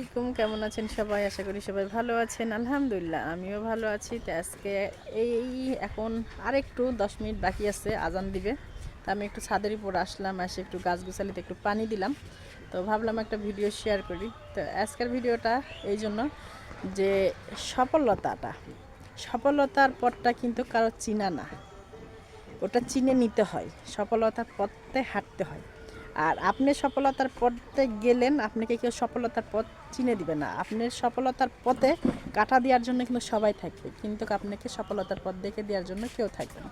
আসসালামাইকুম কেমন আছেন সবাই? আশা করি সবাই ভালো আছেন। আলহামদুলিল্লাহ, আমিও ভালো আছি। তো আজকে এই এখন আরেকটু দশ মিনিট বাকি আছে, আজান দিবে। তো আমি একটু ছাদের উপর আসলাম, এসে একটু গাছ গুছালিতে একটু পানি দিলাম। তো ভাবলাম একটা ভিডিও শেয়ার করি। তো আজকের ভিডিওটা এই জন্য যে সফলতাটা, সফলতার পথটা কিন্তু কারও চিনা না। ওটা চিনে নিতে হয়। সফলতার পথে হাঁটতে হয়। আর আপনি সফলতার পথে গেলেন, আপনাকে কেউ সফলতার পথ চিনে দিবে না। আপনি সফলতার পথে কাটা দেওয়ার জন্য কিন্তু সবাই থাকবে, কিন্তু আপনাকে সফলতার পথ দেখে দেওয়ার জন্য কেউ থাকবে না।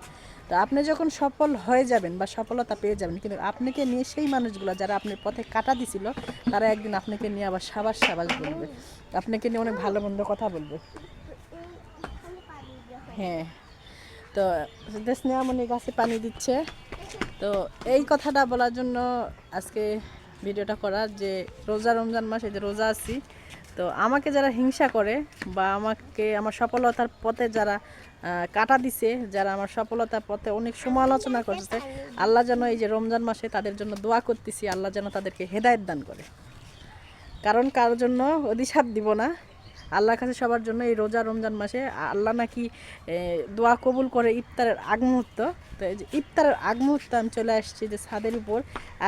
তো আপনি যখন সফল হয়ে যাবেন বা সফলতা পেয়ে যাবেন, কিন্তু আপনাকে নিয়ে সেই মানুষগুলো যারা আপনার পথে কাটা দিছিল, তারা একদিন আপনাকে নিয়ে আবার সাবাস সাবাস বলবে। আপনাকে নিয়ে অনেক ভালো মন্দ কথা বলবে। হ্যাঁ। তো স্নেহামণি গাছে পানি দিচ্ছে। তো এই কথাটা বলার জন্য আজকে ভিডিওটা করা যে রোজা রমজান মাস এই যে রোজা আছি, তো আমাকে যারা হিংসা করে বা আমাকে আমার সফলতার পথে যারা কাটা দিছে, যারা আমার সফলতার পথে অনেক সমালোচনা করছে, আল্লাহ যেন এই যে রমজান মাসে তাদের জন্য দোয়া করতেছি, আল্লাহ যেন তাদেরকে হেদায়েত দান করে। কারণ কারোর জন্য অধিশাপ দিব না আল্লাহর কাছে সবার জন্য এই রোজা রমজান মাসে আল্লাহ নাকি দোয়া কবুল করে ইফতারের আগ মুহূর্ত। তো এই যে ইফতারের আগ মুহূর্তে আমি চলে আসছি যে ছাদের উপর।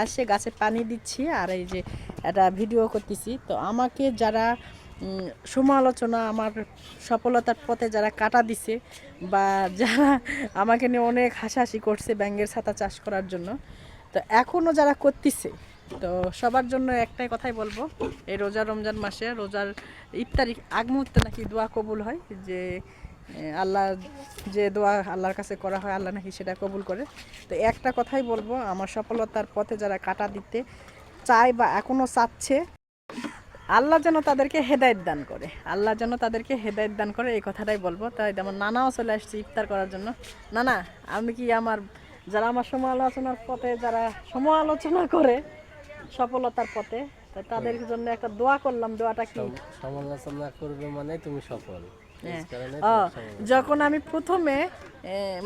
আসে গাছে পানি দিচ্ছি আর এই যে একটা ভিডিও করতেছি। তো আমাকে যারা সমালোচনা, আমার সফলতার পথে যারা কাটা দিছে বা যারা আমাকে নিয়ে অনেক হাসাহাসি করছে ব্যাঙ্গের ছাতা চাষ করার জন্য, তো এখনও যারা করতেছে তো সবার জন্য একটাই কথাই বলব, এই রোজা রমজান মাসে, রোজার ইফতারি আগ মুহূর্তে নাকি দোয়া কবুল হয়, যে আল্লাহ যে দোয়া আল্লাহর কাছে করা হয়, আল্লাহ নাকি সেটা কবুল করে। তো একটা কথাই বলব, আমার সফলতার পথে যারা কাটা দিতে চায় বা এখনও চাচ্ছে, আল্লাহ যেন তাদেরকে হেদায়েত দান করে, আল্লাহ যেন তাদেরকে হেদায়েত দান করে, এই কথাটাই বলব। তাই আমার নানাও চলে আসছে ইফতার করার জন্য। নানা, আমি কি আমার, যারা আমার সমালোচনার পথে, যারা সমালোচনা করে সফলতার পথে। তো তাদের জন্য একটা দোয়া করলাম দোয়াটা কি? সমালোচনা করবে মানে তুমি সফল। হ্যাঁ। যখন আমি প্রথমে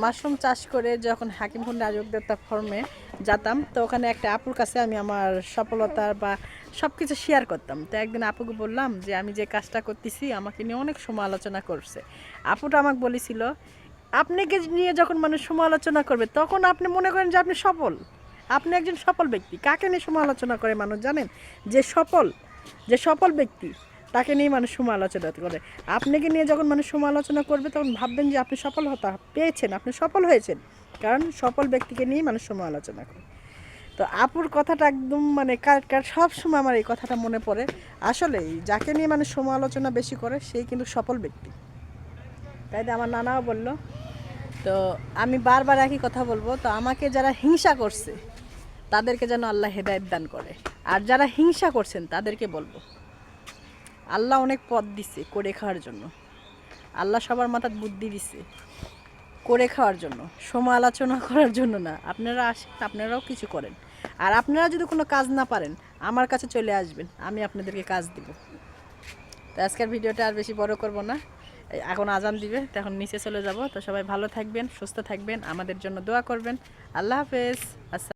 মাশরুম চাষ করে যখন হাকিমপুর রাজকদেবতা ফর্মে যেতাম তো ওখানে একটা আপুর কাছে আমি আমার সফলতার বা সব কিছু শেয়ার করতাম। তো একদিন আপুকে বললাম যে আমি যে কাজটা করতেছি আমাকে নিয়ে অনেক সমালোচনা করছে। আপুটা আমাকে বলেছিল আপনাকে নিয়ে যখন মানুষ সমালোচনা করবে তখন আপনি মনে করেন যে আপনি সফল। আপনি একজন সফল ব্যক্তি। কাকে নিয়ে সমালোচনা করে মানুষ জানেন? যে সফল যে সফল ব্যক্তি, তাকে নিয়ে মানুষ সমালোচনা করে। আপনাকে নিয়ে যখন মানুষ সমালোচনা করবে, তখন ভাববেন যে আপনি সফল হতা পেয়েছেন, আপনি সফল হয়েছেন। কারণ সফল ব্যক্তিকে নিয়ে মানুষ সমালোচনা করে। তো আপুর কথাটা একদম মানে কার সব সময় আমার এই কথাটা মনে পড়ে। আসলেই যাকে নিয়ে মানুষ সমালোচনা বেশি করে, সেই কিন্তু সফল ব্যক্তি। তাই আমার নানাও বলল। তো আমি বারবার একই কথা বলব। তো আমাকে যারা হিংসা করছে তাদেরকে যেন আল্লাহ হেদায়েত দান করে। আর যারা হিংসা করছেন, তাদেরকে বলব, আল্লাহ অনেক পথ দিছে করে খাওয়ার জন্য। আল্লাহ সবার মাথার বুদ্ধি দিছে করে খাওয়ার জন্য। সমালোচনা করার জন্য না। আপনারা আসেন, আপনারাও কিছু করেন। আর আপনারা যদি কোনো কাজ না পারেন, আমার কাছে চলে আসবেন, আমি আপনাদেরকে কাজ দিব। তো আজকের ভিডিওটা আর বেশি বড় করব না। এখন আজান দিবে, তো এখন নিচে চলে যাব। তো সবাই ভালো থাকবেন, সুস্থ থাকবেন, আমাদের জন্য দোয়া করবেন। আল্লাহ হাফেজ। আসসালাম